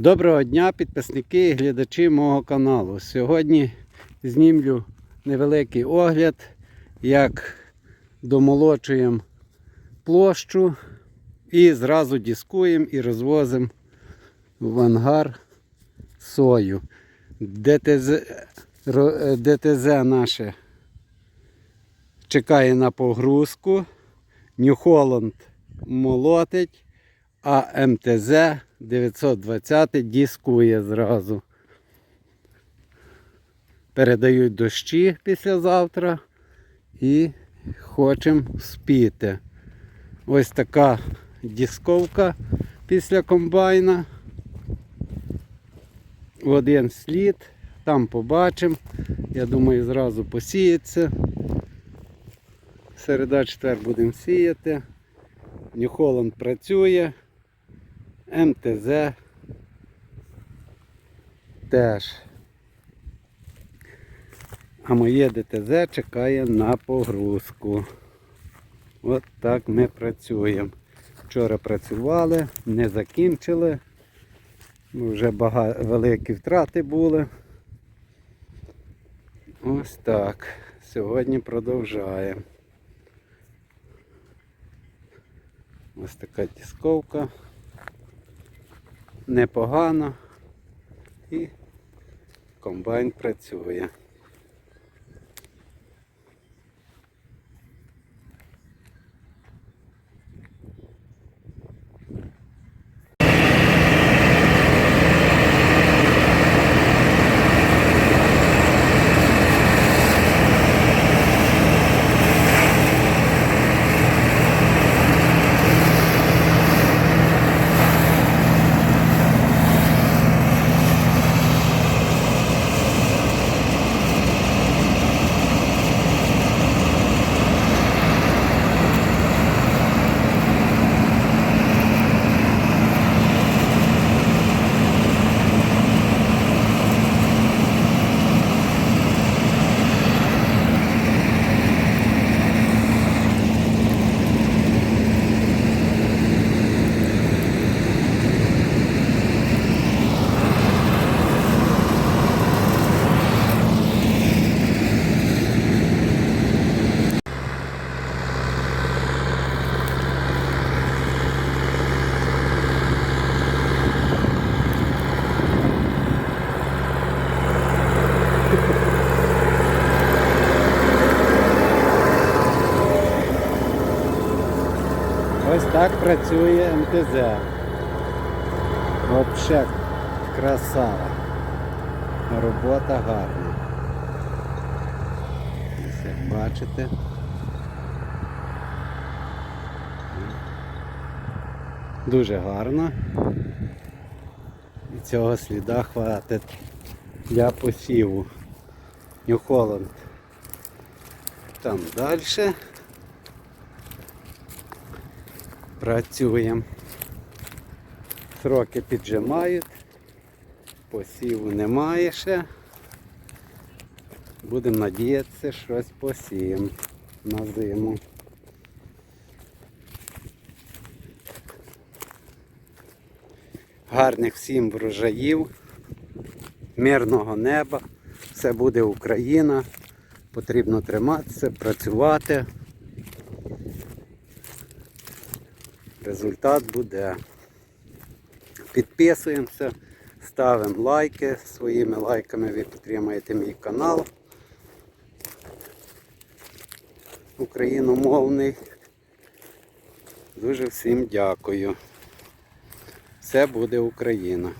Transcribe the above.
Доброго дня, підписники і глядачі мого каналу. Сьогодні знімлю невеликий огляд, як домолочуємо площу і зразу дискуємо і розвозимо в ангар сою. ДТЗ, ДТЗ наше чекає на погрузку. Нью-Холланд молотить, а МТЗ 920 дискує зразу. Передають дощі післязавтра і хочемо спіти. Ось така дисковка після комбайна. Один слід, там побачимо. Я думаю, зразу посіється. Середа четвер будемо сіяти. Нью-Холланд працює. МТЗ теж. А моє ДТЗ чекає на погрузку. От так ми працюємо. Вчора працювали, не закінчили. Вже багато, великі втрати були. Ось так. Сьогодні продовжаємо. Ось така дисковка. Непогано. І комбайн працює. Ось так працює МТЗ. Взагалі красава. Робота гарна. Ось як бачите. Дуже гарно. І цього сліда хватить для посіву. Нью-Холланд. Там далі. Працюємо. Сроки піджимають. Посіву немає ще. Будемо надіятися, щось посіємо на зиму. Гарних всім врожаїв, мирного неба. Все буде Україна. Потрібно триматися, працювати. Результат буде. Підписуємося, ставимо лайки. Своїми лайками ви підтримуєте мій канал. Україномовний. Дуже всім дякую. Все буде Україна.